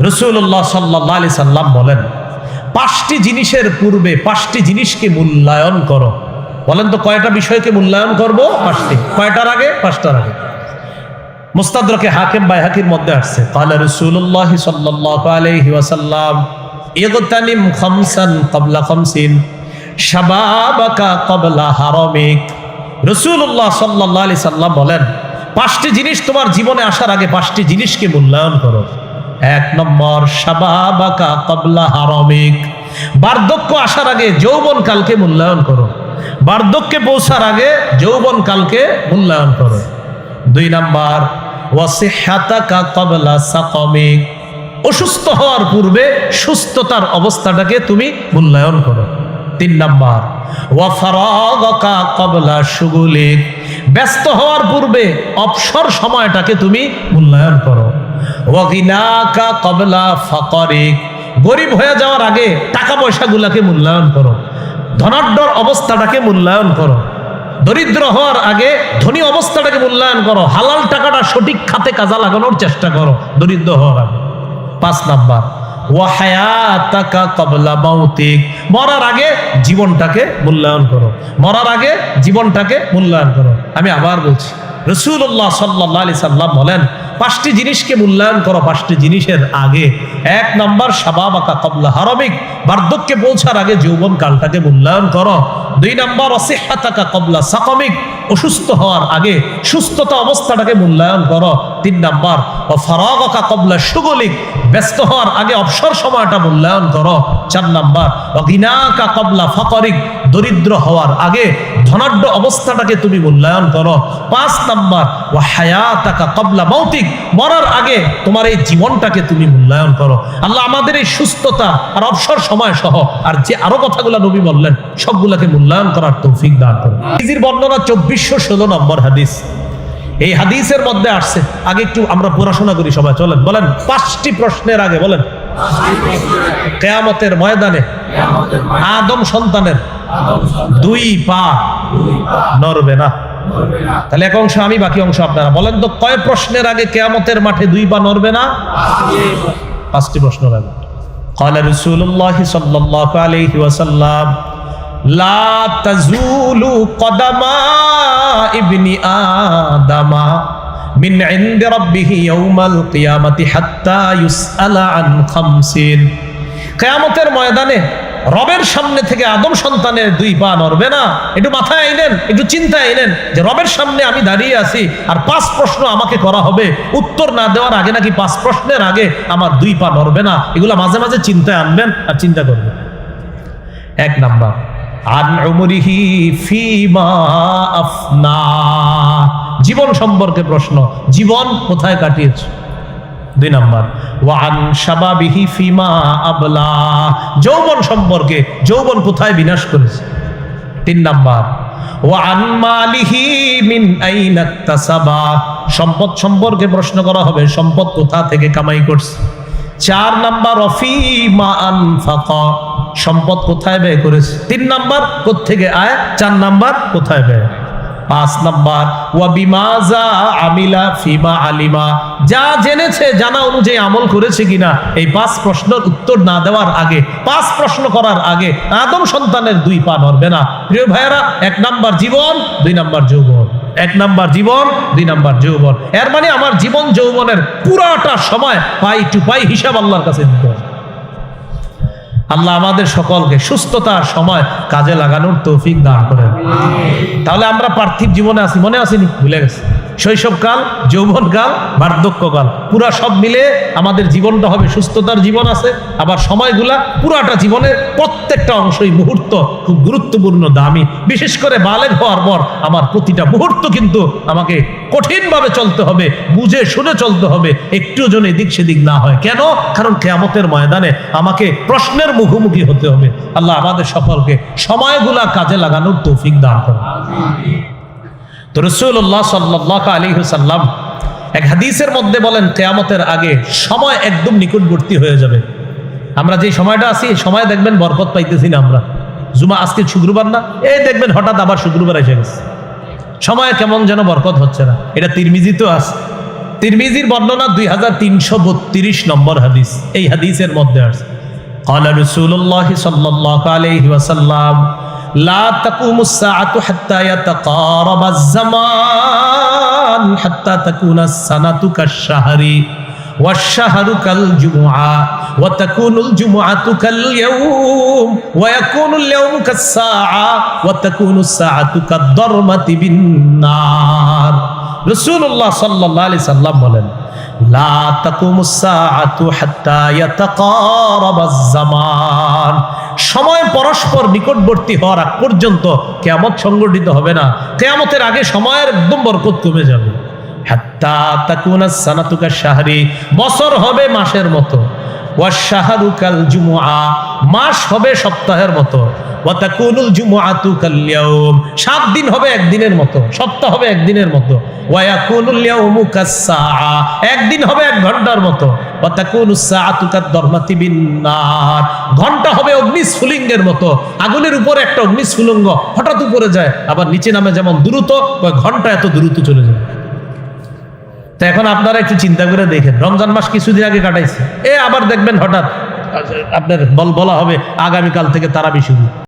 রসুল্লাহ সাল্লাহ আলি সাল্লাম বলেন, পাঁচটি জিনিসের পূর্বে পাঁচটি জিনিসকে মূল্যায়ন করো। বলেন তো কয়টা বিষয়কে মূল্যায়ন করব? পাঁচটি। কয়টার আগে? পাঁচটার আগে। মুস্তাদরকে হাকিম বাই হাকির মধ্যে আসছে। কালা রসুল্লাহ সাল্লাহ আলহি ওয়াসাল্লাম, ইগতানিম খামসান কবলা খামসিন, শাবাবাকা কবলা হারমিক। রসুল্লাহ সাল্লাহ আলি সাল্লাম বলেন, পাঁচটি জিনিস তোমার জীবনে আসার আগে পাঁচটি জিনিসকে মূল্যায়ন করো। এক নম্বর, শাবাবাকা কবলা হারমিক। বার্ধক্য আসার আগে যৌবন কালকে মূল্যায়ন করো। বার্ধক্যে পৌঁছার আগে যৌবন কালকে মূল্যায়ন করো। দুই নাম্বার, ওয়াসিহাতাকা কবলা সাকমিক। অসুস্থ হওয়ার পূর্বে সুস্থতার অবস্থাটাকে তুমি মূল্যায়ন করো। তিন নাম্বার, ওয়াফারাগকা কবলা সুগুলিক। ব্যস্ত হওয়ার পূর্বে অবসর সময়টাকে তুমি মূল্যায়ন করো। কবলা ফাকরিক। গরিব হয়ে যাওয়ার আগে টাকা পয়সাগুলাকে মূল্যায়ন করো। ধনাঢ্যর অবস্থাটাকে মূল্যায়ন করো। দরিদ্র হওয়ার আগে ধনী অবস্থাটাকে মূল্যায়ন করো। হালাল টাকাটা সঠিক খাতে কাজা লাগানোর চেষ্টা করো দরিদ্র হওয়ার আগে। পাঁচ নাম্বার কবলা মরার আগে জীবনটাকে মূল্যায়ন করো। মরার আগে জীবনটাকে মূল্যায়ন করো। আমি আবার বলছি রসুল্লাহ সাল্লাহ আলি সাল্লাম বলেন, পাঁচটি জিনিসকে মূল্যায়ন করো, পাঁচটি জিনিসের আগে। এক নম্বর সাবাবাকা কবলা হারমিক, বার্ধক্যে পৌঁছার আগে যৌবন কালটাকে মূল্যায়ন করো। দুই নম্বর, অসিহাতাকা কবলা সাকমিক অসুস্থ হওয়ার আগে সুস্থতা অবস্থাটাকে মূল্যায়ন করো। তিন নাম্বার ও ফারাগকা কবলা সুগলিক ব্যস্ত হওয়ার আগে অবসর সময়টা মূল্যায়ন করো। চার নাম্বার অগিনাকা কবলা ফকরিক দরিদ্র হওয়ার আগে ধনাঢ্য অবস্থাটাকে তুমি মূল্যায়ন করো। পাঁচ নাম্বার ও হায়াতাকা কবলা মৌতিক মরার আগে তোমার এই জীবনটাকে তুমি মূল্যায়ন করো। আল্লাহ আমাদের এই সুস্থতা আর অবসর সময় সহ আর যে আরও কথাগুলো নবী বললেন, সবগুলোকে মূল্যায়ন করার তৌফিক দান করো বর্ণনা চব্বিশশো ষোলো নম্বর হাদিস এই হাদিসের মধ্যে আসছে আগে একটু আমরা পড়াশোনা করি সবাই চলেন বলেন পাঁচটি প্রশ্নের আগে বলেন কেয়ামতের ময়দানে আদম সন্তানের দুই পা নড়বে না তাহলে এক অংশ আমি বাকি অংশ আপনারা বলেন তো কয় প্রশ্নের আগে কেয়ামতের মাঠে দুই পা নড়বে না পাঁচটি প্রশ্নের আগে قال رسول الله صلى الله عليه وسلم লা তাজুলু কদামা ইবনি আদামা মিন ইনদ রাব্বিহি ইয়াউমাল কিয়ামাতি হাত্তা ইউসআলা আন খামসিন। কিয়ামতের ময়দানে রবের সামনে থেকে আদম সন্তানের দুই পা নড়বে না। একটু মাথায় আইলেন একটু চিন্তায় আইলেন যে রবের সামনে আমি দাঁড়িয়ে আছি আর পাঁচ প্রশ্ন আমাকে করা হবে। উত্তর না দেওয়ার আগে নাকি পাঁচ প্রশ্নের আগে আমার দুই পা নড়বে না। এগুলো মাঝে মাঝে চিন্তায় আনবেন আর চিন্তা করবেন। এক নাম্বার আন উমরিহি ফিমা আফনা। জীবন সম্পর্কে প্রশ্ন, জীবন কোথায় কাটিয়েছে? দুই নাম্বার ওয়ান শাবাবিহি ফিমা আবলা। যৌবন সম্পর্কে, যৌবন কোথায় বিনাশ করেছে? তিন নাম্বার ওয়ান মালিহি মিন আইনা তাসাবা। সম্পদ সম্পর্কে প্রশ্ন করা হবে, সম্পদ কোথা থেকে কামাই করছে? চার নাম্বার অফিমা আনফাকা। সম্পদ কোথায় ব্যয় করেছে? তিন নাম্বার, কোত্থেকে আয়? চার নাম্বার, কোথায় ব্যয়? পাঁচ নাম্বার, ওয়া বিমাজা আমিলা ফিমা আলিমা। যা জেনেছে, জানা অনুযায়ী আমল করেছে কিনা? এই পাঁচ প্রশ্নের উত্তর না দেওয়ার আগে, পাঁচ প্রশ্ন করার আগে আদম সন্তানের দুই পা নড়বে না। প্রিয় ভাইয়েরা, এক নাম্বার জীবন, দুই নাম্বার যৌবন। এক নাম্বার জীবন, দুই নাম্বার যৌবন। এর মানে আমার জীবন যৌবনের পুরাটা সময় পাই টু পাই হিসাব আল্লাহর কাছে দিতে হবে। আল্লাহ আমাদের সকলকে সুস্থতার সময় কাজে লাগানোর তৌফিক দান করেন। তাহলে আমরা পার্থিব জীবনে আছি মনে আসিনি ভুলে গেছি। শৈশবকাল, যৌবনকাল, বার্ধক্যকাল। পুরা সব মিলে আমাদের জীবনটা হবে সুস্থতার জীবন আছে, আবার সময়গুলা পুরাটা জীবনের প্রত্যেকটা অংশই মুহূর্ত খুব গুরুত্বপূর্ণ, দামি। বিশেষ করে বালেগ হওয়ার পর আমার প্রতিটা মুহূর্ত কিন্তু আমাকে কঠিনভাবে চলতে হবে, বুঝে শুনে চলতে হবে, একটু জন এদিক সেদিক না হয়। কেন? কারণ কেয়ামতের ময়দানে আমাকে প্রশ্নের মুখোমুখি হতে হবে। আল্লাহ আমাদের সকলকে সময়গুলা কাজে লাগানোর তৌফিক দান করে তো রসুল্লাহ সাল্লাহ আলী সাল্লাম এক হাদিসের মধ্যে বলেন কেয়ামতের আগে সময় একদম নিকটবর্তী হয়ে যাবে আমরা যে সময়টা আছি এই সময় দেখবেন বরকত পাইতেছি না আমরা জুমা আজকে শুক্রবার না এই দেখবেন হঠাৎ আবার শুক্রবার এসে গেছে সময় কেমন যেন বরকত হচ্ছে না এটা তিরমিজি তো আছে তিরমিজির বর্ণনা দুই হাজার তিনশো বত্রিশ নম্বর হাদিস এই হাদিসের মধ্যে আছে قال رسول الله صلى الله عليه وسلم لا تقوم الساعة حتى يتقارب الزمان حتى تكون السنة كالشهر والشهر كالجمعة وتكون الجمعة كاليوم ويكون اليوم كالساعة وتكون الساعة كالضرمة بالنار رسول الله صلى الله عليه وسلم বলেন لا تقوم الساعة حتى يتقارب الزمان সময় পরস্পর নিকটবর্তী হওয়ার আগ পর্যন্ত কেয়ামত সংগঠিত হবে না। কেয়ামতের আগে সময়ের একদম বরকত কমে যাবে। বছর হবে মাসের মতো। মাস হবে সপ্তাহের মতো। ওয়াতাকুনুল জুমুআতু কাল ইয়াউম সাত দিন হবে একদিনের মতো, সপ্তাহ হবে একদিনের মতো। ওয়ায়াকুনুল ইয়াউমু কাসসাআ। একদিন হবে এক ঘণ্টার মতো। ওয়াতাকুনুস সাআতু কাদ-দরমাতি ঘণ্টা হবে অগ্নিস্ফুলিঙ্গের মতো। আগুনের উপরে একটা অগ্নিস্ফুলিঙ্গ হঠাৎ উপরে যায়, আবার নিচে নামে যেমন দ্রুত, ওই ঘণ্টা এত দ্রুত চলে যায়। তো এখন আপনারা একটু চিন্তা করে দেখেন, রমজান মাস কিছুদিন আগে কাটাইছে। এ আবার দেখবেন হঠাৎ, আপনার বল, বলা হবে আগামীকাল থেকে তারাবি শুরু।